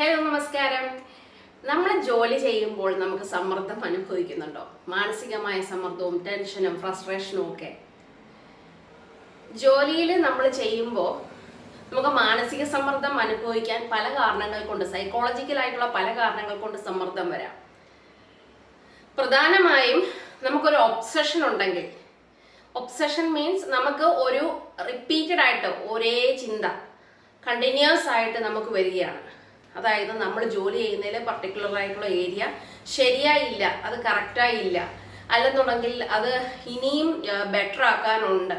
Hello നമസ്കാരം. നമ്മൾ ജോലി ചെയ്യുമ്പോൾ നമുക്ക് സമ്മർദ്ദം അനുഭവിക്കുന്നുണ്ടോ? മാനസികമായ സമ്മർദ്ദവും ടെൻഷനും ഫ്രസ്ട്രേഷനും ഒക്കെ. ജോലിയിൽ നമ്മൾ ചെയ്യുമ്പോൾ നമുക്ക് മാനസിക സമ്മർദ്ദം അനുഭവിക്കാൻ പല കാരണങ്ങൾ കൊണ്ട് സൈക്കോളജിക്കൽ ആയിട്ടുള്ള പല കാരണങ്ങൾ കൊണ്ട് സമ്മർദ്ദം വരാം. പ്രധാനമായും നമുക്കൊരു ഒബ്സഷൻ ഉണ്ടെങ്കിൽ ഒബ്സഷൻ മീൻസ് നമുക്ക് ഒരു റിപ്പീറ്റഡ് ആയിട്ട് ഒരേ ചിന്ത കണ്ടിന്യൂസ് ആയിട്ട് നമുക്ക് വരികയാണ്. അതായത് നമ്മൾ ജോലി ചെയ്യുന്നതിൽ പർട്ടിക്കുലർ ആയിട്ടുള്ള ഏരിയ ശരിയായില്ല അത് കറക്റ്റായില്ല അല്ലെന്നുണ്ടെങ്കിൽ അത് ഇനിയും ബെറ്റർ ആക്കാനുണ്ട്.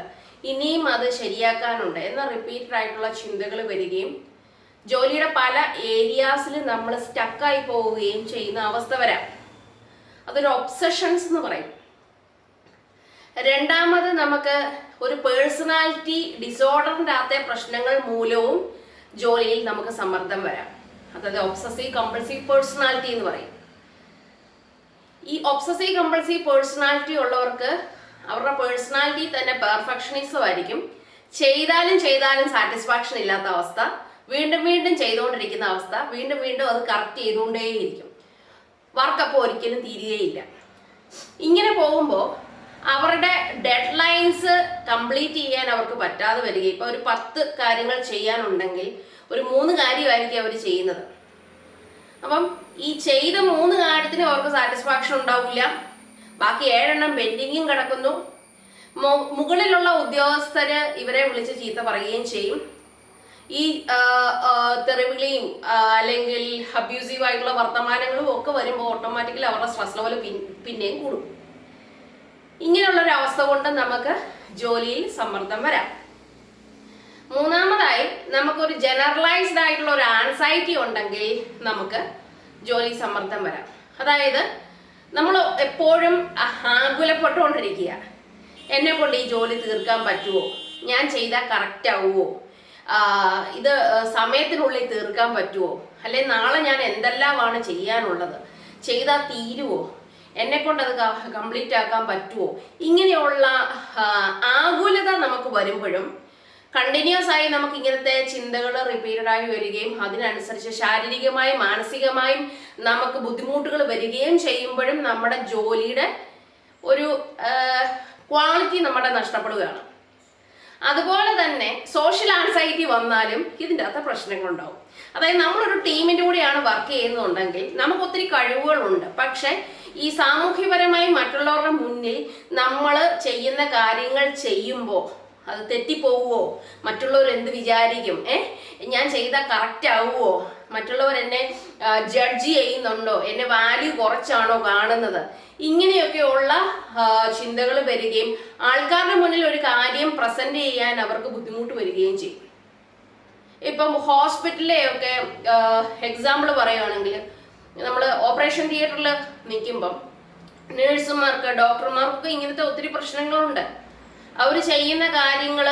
ഇനിയും അത് ശരിയാക്കാനുണ്ട് എന്ന റിപ്പീറ്റഡ് ആയിട്ടുള്ള ചിന്തകൾ വരികയും ജോലിയുടെ പല ഏരിയാസിൽ നമ്മൾ സ്റ്റക്കായി പോവുകയും ചെയ്യുന്ന അവസ്ഥ വരാം. അതൊരു ഒബ്സഷൻസ് എന്ന് പറയും. രണ്ടാമത് നമുക്ക് ഒരു പേഴ്സണാലിറ്റി ഡിസോർഡറിന്റെ അകത്തെ പ്രശ്നങ്ങൾ മൂലവും ജോലിയിൽ നമുക്ക് സമ്മർദ്ദം വരാം. അതായത് ഒബ്സസീവ് കമ്പൾസീവ് പേഴ്സണാലിറ്റി എന്ന് പറയും. ഈ ഒബ്സസീവ് കമ്പൾസീവ് പേഴ്സണാലിറ്റി ഉള്ളവർക്ക് അവരുടെ പേഴ്സണാലിറ്റി തന്നെ പെർഫെക്ഷനിസം ആയിരിക്കും. ചെയ്താലും ചെയ്താലും സാറ്റിസ്ഫാക്ഷൻ ഇല്ലാത്ത അവസ്ഥ വീണ്ടും വീണ്ടും ചെയ്തുകൊണ്ടിരിക്കുന്ന അവസ്ഥ വീണ്ടും വീണ്ടും അത് കറക്റ്റ് ചെയ്തുകൊണ്ടേയിരിക്കും. വർക്ക് അപ്പോൾ ഒരിക്കലും തീരുകയില്ല ഇങ്ങനെ പോകുമ്പോൾ അവരുടെ ഡെഡ് ലൈൻസ് കംപ്ലീറ്റ് ചെയ്യാൻ അവർക്ക് പറ്റാതെ വരികയും. ഇപ്പൊ ഒരു പത്ത് കാര്യങ്ങൾ ചെയ്യാനുണ്ടെങ്കിൽ ഒരു മൂന്ന് കാര്യമായിരിക്കും അവർ ചെയ്യുന്നത്. അപ്പം ഈ ചെയ്ത മൂന്ന് കാര്യത്തിന് അവർക്ക് സാറ്റിസ്ഫാക്ഷൻ ഉണ്ടാവില്ല. ബാക്കി ഏഴെണ്ണം പെൻഡിങ്ങും കിടക്കുന്നു. മുകളിലുള്ള ഉദ്യോഗസ്ഥര് ഇവരെ വിളിച്ച് ചീത്ത പറയുകയും ചെയ്യും. ഈ തെറിവിളിയും അല്ലെങ്കിൽ അബ്യൂസീവ് ആയിട്ടുള്ള വർത്തമാനങ്ങളും ഒക്കെ വരുമ്പോൾ ഓട്ടോമാറ്റിക്കലി അവരുടെ സ്ട്രെസ് ലെവൽ പിന്നെയും കൂടും. ഇങ്ങനെയുള്ള ഒരു അവസ്ഥ കൊണ്ട് നമുക്ക് ജോലിയിൽ സമ്മർദ്ദം വരാം. മൂന്നാമതായി നമുക്കൊരു ജനറലൈസ്ഡ് ആയിട്ടുള്ള ഒരു ആൻസൈറ്റി ഉണ്ടെങ്കിൽ നമുക്ക് ജോലി സമ്മർദ്ദം വരാം. അതായത് നമ്മൾ എപ്പോഴും ആകുലപ്പെട്ടുകൊണ്ടിരിക്കുക. എന്നെ കൊണ്ട് ഈ ജോലി തീർക്കാൻ പറ്റുമോ ഞാൻ ചെയ്താൽ കറക്റ്റ് ആവുമോ ഇത് സമയത്തിനുള്ളിൽ തീർക്കാൻ പറ്റുമോ അല്ലെ നാളെ ഞാൻ എന്തെല്ലാമാണ് ചെയ്യാനുള്ളത്? ചെയ്താൽ തീരുവോ? എന്നെ കൊണ്ട് അത് കംപ്ലീറ്റ് ആക്കാൻ പറ്റുമോ ഇങ്ങനെയുള്ള ആകുലത നമുക്ക് വരുമ്പോഴും കണ്ടിന്യൂസ് ആയി നമുക്ക് ഇങ്ങനത്തെ ചിന്തകൾ റിപ്പീറ്റഡ് ആയി വരികയും അതിനനുസരിച്ച് ശാരീരികമായും മാനസികമായും നമുക്ക് ബുദ്ധിമുട്ടുകൾ വരികയും ചെയ്യുമ്പോഴും നമ്മുടെ ജോലിയുടെ ഒരു ക്വാളിറ്റി നമ്മുടെ നഷ്ടപ്പെടുകയാണ്. അതുപോലെ തന്നെ സോഷ്യൽ ആൻസൈറ്റി വന്നാലും ഇതിന്റെ അകത്ത് പ്രശ്നങ്ങളുണ്ടാവും. അതായത് നമ്മളൊരു ടീമിന്റെ കൂടെയാണ് വർക്ക് ചെയ്യുന്നുണ്ടെങ്കിൽ നമുക്ക് ഒത്തിരി കഴിവുകളുണ്ട്. പക്ഷെ ഈ സാമൂഹ്യപരമായി മറ്റുള്ളവരുടെ മുന്നിൽ നമ്മൾ ചെയ്യുന്ന കാര്യങ്ങൾ ചെയ്യുമ്പോൾ അത് തെറ്റിപ്പോവുമോ മറ്റുള്ളവർ എന്ത് വിചാരിക്കും? ഏ? ഞാൻ ചെയ്താൽ കറക്റ്റ് ആവുമോ മറ്റുള്ളവർ എന്നെ ജഡ്ജ് ചെയ്യുന്നുണ്ടോ? എന്നെ വാല്യൂ കുറച്ചാണോ കാണുന്നത്? ഇങ്ങനെയൊക്കെയുള്ള ചിന്തകൾ വരികയും ആൾക്കാരുടെ മുന്നിൽ ഒരു കാര്യം പ്രസന്റ് ചെയ്യാൻ അവർക്ക് ബുദ്ധിമുട്ട് വരികയും ചെയ്യും. ഇപ്പം ഹോസ്പിറ്റലിലെ ഒക്കെ എക്സാമ്പിൾ പറയുകയാണെങ്കിൽ നമ്മൾ ഓപ്പറേഷൻ തിയേറ്ററിൽ നിൽക്കുമ്പം നേഴ്സുമാർക്ക് ഡോക്ടർമാർക്ക് ഇങ്ങനത്തെ ഒത്തിരി പ്രശ്നങ്ങളുണ്ട്. അവർ ചെയ്യുന്ന കാര്യങ്ങൾ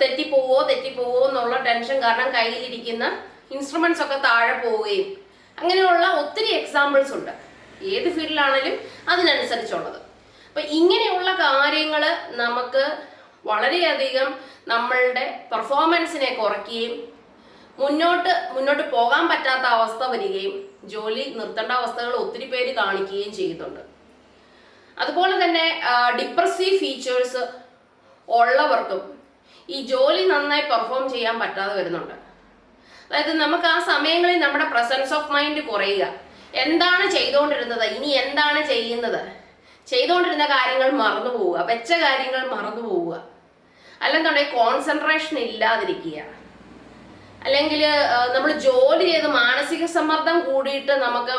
തെറ്റിപ്പോവോ തെറ്റിപ്പോവോ എന്നുള്ള ടെൻഷൻ കാരണം കയ്യിലിരിക്കുന്ന ഇൻസ്ട്രുമെന്റ്സ് ഒക്കെ താഴെ പോവുകയും അങ്ങനെയുള്ള ഒത്തിരി എക്സാമ്പിൾസ് ഉണ്ട്. ഏത് ഫീൽഡിലാണെങ്കിലും അതിനനുസരിച്ചുള്ളത്. അപ്പൊ ഇങ്ങനെയുള്ള കാര്യങ്ങൾ നമുക്ക് വളരെയധികം നമ്മളുടെ പെർഫോമൻസിനെ കുറയ്ക്കുകയും മുന്നോട്ട് മുന്നോട്ട് പോകാൻ പറ്റാത്ത അവസ്ഥ വരികയും ജോലി നിർത്തേണ്ട അവസ്ഥകൾ ഒത്തിരി പേര് കാണിക്കുകയും ചെയ്യുന്നുണ്ട്. അതുപോലെ തന്നെ ഡിപ്രസീവ് ഫീച്ചേഴ്സ് ഉള്ളവർക്കും ഈ ജോലി നന്നായി പെർഫോം ചെയ്യാൻ പറ്റാതെ വരുന്നുണ്ട്. അതായത് നമുക്ക് ആ സമയങ്ങളിൽ നമ്മുടെ പ്രസൻസ് ഓഫ് മൈൻഡ് കുറയുക. എന്താണ് ചെയ്തുകൊണ്ടിരുന്നത്? ഇനി എന്താണ് ചെയ്യുന്നത്? ചെയ്തുകൊണ്ടിരുന്ന കാര്യങ്ങൾ മറന്നു പോവുക. വെച്ച കാര്യങ്ങൾ മറന്നു പോവുക. അല്ലെന്നുണ്ടെങ്കിൽ കോൺസെൻട്രേഷൻ ഇല്ലാതിരിക്കുക. അല്ലെങ്കിൽ നമ്മൾ ജോലി ചെയ്ത് മാനസിക സമ്മർദ്ദം കൂടിയിട്ട് നമുക്ക്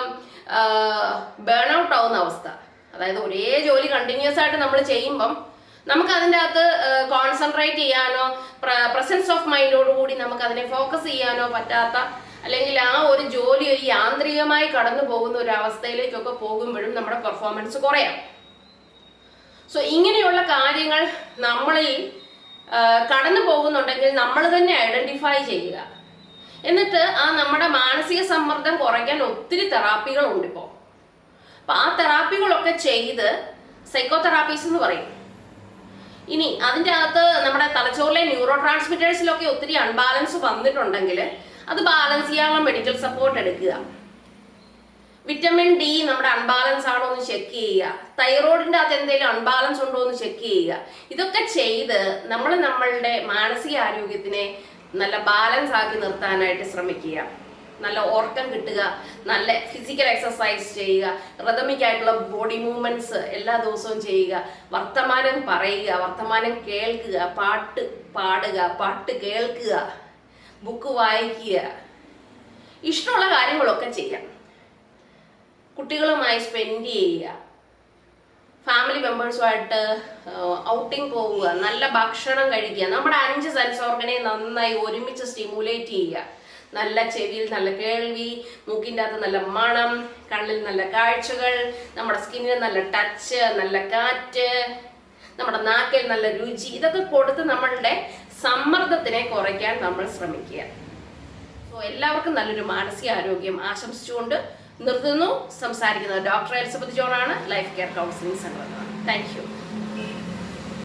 ബേൺ ഔട്ട് ആവുന്ന അവസ്ഥ. അതായത് ഒരേ ജോലി കണ്ടിന്യൂസ് ആയിട്ട് നമ്മൾ ചെയ്യുമ്പം നമുക്ക് അതിന്റെ അകത്ത് കോൺസെൻട്രേറ്റ് ചെയ്യാനോ പ്രസൻസ് ഓഫ് മൈൻഡോട് കൂടി നമുക്ക് അതിനെ ഫോക്കസ് ചെയ്യാനോ പറ്റാത്ത അല്ലെങ്കിൽ ആ ഒരു ജോലി ഒരു യാന്ത്രികമായി കടന്നു പോകുന്ന ഒരു അവസ്ഥയിലേക്കൊക്കെ പോകുമ്പോഴും നമ്മുടെ പെർഫോമൻസ് കുറയാം. സോ ഇങ്ങനെയുള്ള കാര്യങ്ങൾ നമ്മളിൽ കടന്നു പോകുന്നുണ്ടെങ്കിൽ നമ്മൾ തന്നെ ഐഡന്റിഫൈ ചെയ്യുക. എന്നിട്ട് ആ നമ്മുടെ മാനസിക സമ്മർദ്ദം കുറയ്ക്കാൻ ഒത്തിരി തെറാപ്പികളുണ്ട് ഇപ്പോൾ അപ്പൊ ആ തെറാപ്പികളൊക്കെ ചെയ്ത് സൈക്കോ തെറാപ്പീസ് എന്ന് പറയും. ഇനി അതിന്റെ അകത്ത് നമ്മുടെ തലച്ചോറിലെ ന്യൂറോ ട്രാൻസ്മിറ്റേഴ്സിലൊക്കെ ഒത്തിരി അൺബാലൻസ് വന്നിട്ടുണ്ടെങ്കിൽ അത് ബാലൻസ് ചെയ്യാനുള്ള മെഡിക്കൽ സപ്പോർട്ട് എടുക്കുക. വിറ്റമിൻ ഡി നമ്മുടെ അൺബാലൻസ് ആണോ എന്ന് ചെക്ക് ചെയ്യുക. തൈറോയിഡിന്റെ അകത്ത് എന്തെങ്കിലും അൺബാലൻസ് ഉണ്ടോ എന്ന് ചെക്ക് ചെയ്യുക. ഇതൊക്കെ ചെയ്ത് നമ്മൾ നമ്മളുടെ മാനസിക ആരോഗ്യത്തിനെ നല്ല ബാലൻസ് ആക്കി നിർത്താനായിട്ട് ശ്രമിക്കുക. നല്ല ഓർക്കം കിട്ടുക നല്ല ഫിസിക്കൽ എക്സസൈസ് ചെയ്യുക rhythmic ആയിട്ടുള്ള ബോഡി മൂവ്മെന്റ്സ് എല്ലാ ദിവസവും ചെയ്യുക വർത്തമാനം പറയുക വർത്തമാനം കേൾക്കുക പാട്ട് പാടുക പാട്ട് കേൾക്കുക ബുക്ക് വായിക്കുക ഇഷ്ടമുള്ള കാര്യങ്ങളൊക്കെ ചെയ്യാം കുട്ടികളുമായി സ്പെൻഡ് ചെയ്യുക. ഫാമിലി മെമ്പേഴ്സുമായിട്ട് ഔട്ടിംഗ് പോവുക നല്ല ഭക്ഷണം കഴിക്കുക. നമ്മുടെ അഞ്ച് സെൻസ് ഓർഗനെ നന്നായി ഒരുമിച്ച് സ്റ്റിമുലേറ്റ് ചെയ്യുക. നല്ല ചെവിയിൽ നല്ല കേൾവി മൂക്കിന്റെ അകത്ത് നല്ല മണം കണ്ണിൽ നല്ല കാഴ്ചകൾ നമ്മുടെ സ്കിന്നിന് നല്ല ടച്ച് നല്ല കാറ്റ് നമ്മുടെ നാക്കിൽ നല്ല രുചി. ഇതൊക്കെ കൊടുത്ത് നമ്മളുടെ സമ്മർദ്ദത്തിനെ കുറയ്ക്കാൻ നമ്മൾ ശ്രമിക്കുക. സോ എല്ലാവർക്കും നല്ലൊരു മാനസിക ആരോഗ്യം ആശംസിച്ചുകൊണ്ട് നിർത്തുന്നു. സംസാരിക്കുന്നത് ഡോക്ടർ എലിസബത്ത് ജോൺ ആണ്. Life care counselling centre thank you